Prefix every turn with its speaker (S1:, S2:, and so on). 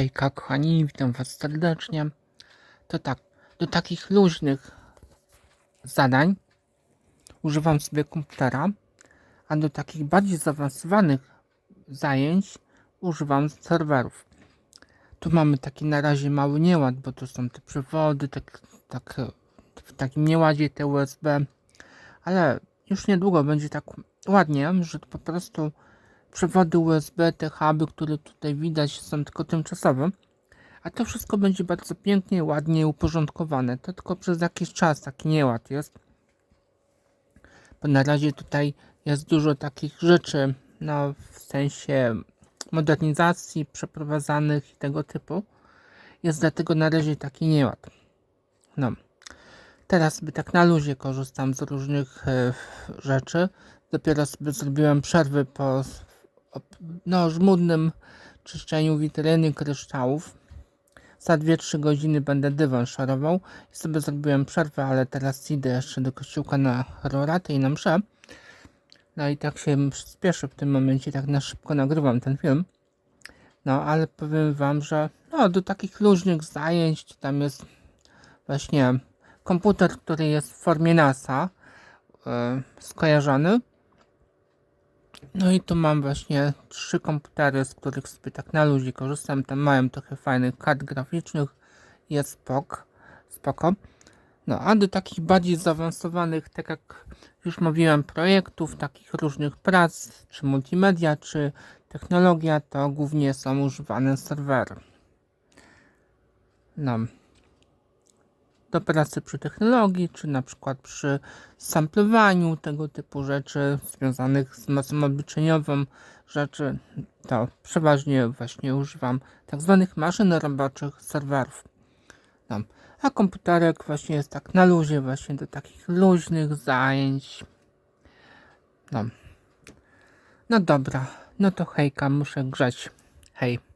S1: Hejka kochani, witam was serdecznie. To tak, do takich luźnych zadań używam sobie komputera, a do takich bardziej zaawansowanych zajęć używam serwerów. Tu mamy taki na razie mały nieład, bo tu są te przewody, tak, tak w takim nieładzie te USB, ale już niedługo będzie tak ładnie, że po prostu przewody USB, te huby, które tutaj widać są tylko tymczasowe, a to wszystko będzie bardzo pięknie, ładnie uporządkowane. To tylko przez jakiś czas taki nieład jest. Bo na razie tutaj jest dużo takich rzeczy, no w sensie modernizacji przeprowadzanych i tego typu. Jest dlatego na razie taki nieład. No. Teraz sobie tak na luzie korzystam z różnych e, rzeczy. Dopiero sobie zrobiłem przerwy po no, żmudnym czyszczeniu witryny kryształów. Za 2-3 godziny będę dywan szarował. I sobie zrobiłem przerwę, ale teraz idę jeszcze do kościółka na roratę i na mszę. No i tak się spieszę w tym momencie, tak na szybko nagrywam ten film. No, ale powiem wam, że no, do takich luźnych zajęć tam jest właśnie komputer, który jest w formie NASA yy, skojarzony. No i tu mam właśnie trzy komputery, z których sobie tak na ludzi korzystam. Tam mają trochę fajnych kart graficznych. Jest spok, spoko. No a do takich bardziej zaawansowanych, tak jak już mówiłem, projektów, takich różnych prac, czy multimedia, czy technologia, to głównie są używane serwery. No. Do pracy przy technologii, czy na przykład przy samplowaniu tego typu rzeczy związanych z mocą obliczeniową rzeczy, to przeważnie właśnie używam tak zwanych maszyn roboczych serwerów. No. A komputerek właśnie jest tak na luzie, właśnie do takich luźnych zajęć. No. No dobra, no to hejka, muszę grzać. Hej.